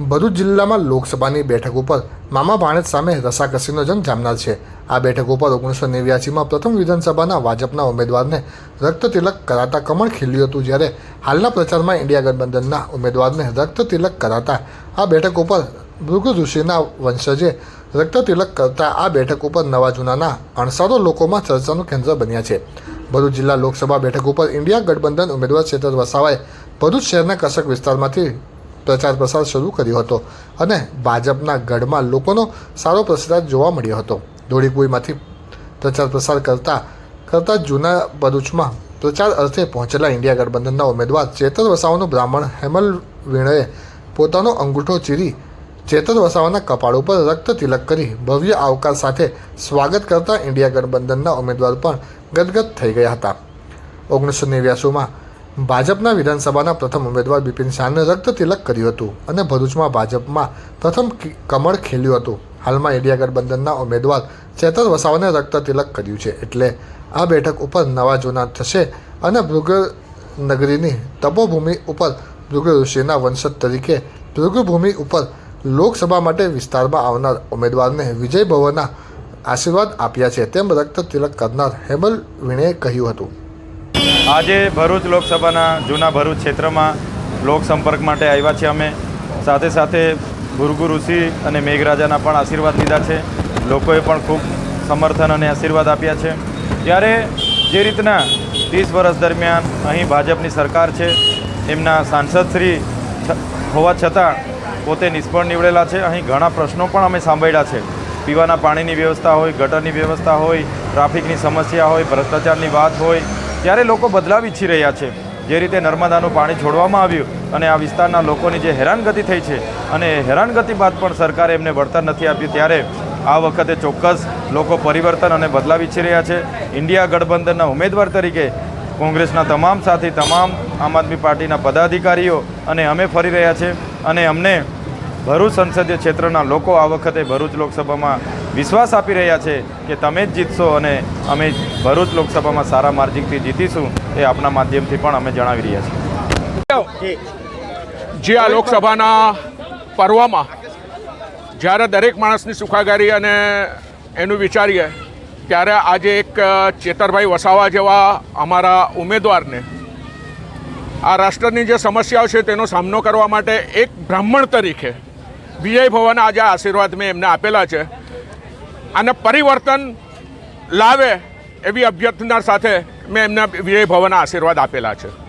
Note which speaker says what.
Speaker 1: ભરૂચ જિલ્લામાં લોકસભાની બેઠક ઉપર મામા ભાણેજ સામે રસાકસીનો જંગ જામનાર છે. આ બેઠક ઉપર ઓગણીસો નેવ્યાસીમાં પ્રથમ વિધાનસભાના ભાજપના ઉમેદવારને રક્ત તિલક કરાતા કમળ ખીલ્યું હતું, જ્યારે હાલના પ્રચારમાં ઇન્ડિયા ગઠબંધનના ઉમેદવારને રક્ત તિલક કરાતા આ બેઠક ઉપર ભૃગુ ઋષિના વંશજે રક્ત તિલક કરતા આ બેઠક ઉપર નવા જૂનાના અણસારો લોકોમાં ચર્ચાનું કેન્દ્ર બન્યા છે. ભરૂચ જિલ્લા લોકસભા બેઠક ઉપર ઇન્ડિયા ગઠબંધન ઉમેદવાર ક્ષેત્ર વસાવાએ ભરૂચ શહેરના કસક વિસ્તારમાંથી પ્રચાર પ્રસાર શરૂ કર્યો હતો અને ભાજપના ગઢમાં લોકોનો સારો પ્રતિસાદ જોવા મળ્યો હતો. ધોળીકુઈમાંથી પ્રચાર પ્રસાર કરતા કરતા જૂના ભરૂચમાં પ્રચાર અર્થે પહોંચેલા ઇન્ડિયા ગઠબંધનના ઉમેદવાર ચેતર વસાવાનું બ્રાહ્મણ હેમલ વીણએ પોતાનો અંગૂઠો ચીરી ચેતર વસાવાના કપાળ ઉપર રક્ત તિલક કરી ભવ્ય આવકાર સાથે સ્વાગત કરતા ઇન્ડિયા ગઠબંધનના ઉમેદવાર પણ ગદગદ થઈ ગયા હતા. ઓગણીસો નેવ્યાસીમાં ભાજપના વિધાનસભાના પ્રથમ ઉમેદવાર બિપિન શાહને રક્ત તિલક કર્યું હતું અને ભરૂચમાં ભાજપમાં પ્રથમ કમળ ખેલ્યું હતું. હાલમાં ઇન્ડિયા ગઠબંધનના ઉમેદવાર ચેતર વસાવાને રક્ત તિલક કર્યું છે એટલે આ બેઠક ઉપર નવા જૂના થશે અને ભૃગનગરીની તપોભૂમિ ઉપર ભૃગ ઋષિના વંશજ તરીકે ભૃગુભૂમિ ઉપર લોકસભા માટે વિસ્તારમાં આવનાર ઉમેદવારને વિજય ભવનના આશીર્વાદ આપ્યા છે તેમ રક્ત તિલક કરનાર હેમલ વિણે કહ્યું હતું.
Speaker 2: આજે ભરૂચ લોકસભાના જૂના ભરૂચ ક્ષેત્રમાં લોક સંપર્ક માટે આવ્યા છીએ અમે. સાથે સાથે ભૃગુ ઋષિ અને મેઘરાજાના પણ આશીર્વાદ લીધા છે. લોકોએ પણ ખૂબ સમર્થન અને આશીર્વાદ આપ્યા છે. ત્યારે જે રીતના ત્રીસ વર્ષ દરમિયાન અહીં ભાજપની સરકાર છે, એમના સાંસદશ્રી હોવા છતાં પોતે નિષ્ફળ નીવડેલા છે. અહીં ઘણા પ્રશ્નો પણ અમે સાંભળ્યા છે. પીવાના પાણીની વ્યવસ્થા હોય, ગટરની વ્યવસ્થા હોય, ટ્રાફિકની સમસ્યા હોય, ભ્રષ્ટાચારની વાત હોય ત્યારે લોકો બદલાવ ઈચ્છી રહ્યા છે. જે રીતે નર્મદાનું પાણી છોડવામાં આવ્યું અને આ વિસ્તારના લોકોની જે હેરાનગતિ થઈ છે અને હેરાનગતિ બાદ પણ સરકારે એમને વળતર નથી આપ્યું, ત્યારે આ વખતે ચોક્કસ લોકો પરિવર્તન અને બદલાવ ઈચ્છી રહ્યા છે. ઇન્ડિયા ગઠબંધનના ઉમેદવાર તરીકે કોંગ્રેસના તમામ સાથી, તમામ આમ આદમી પાર્ટીના પદાધિકારીઓ અને અમે ફરી રહ્યા છે અને અમને ભરૂચ સંસદીય ક્ષેત્રના લોકો આ વખતે ભરૂચ લોકસભામાં વિશ્વાસ આપી રહ્યા છે કે તમે જ જીતશો અને અમે ભરૂચ લોકસભામાં સારા માર્જિનથી જીતીશું એ આપના માધ્યમથી પણ અમે જણાવી રહ્યા છીએ.
Speaker 3: જે આ લોકસભાના પર્વમાં જ્યારે દરેક માણસની સુખાગારી અને એનું વિચારીએ, ત્યારે આજે એક ચેતરભાઈ વસાવા જેવા અમારા ઉમેદવારને આ રાષ્ટ્રની જે સમસ્યાઓ છે તેનો સામનો કરવા માટે એક બ્રાહ્મણ તરીકે વિજય ભવન આજે આશીર્વાદ મેં એમને આપેલા છે. અને પરિવર્તન લાવે એવી અભ્યર્થના સાથે મેં એમને વિજય ભવન આશીર્વાદ આપેલા છે.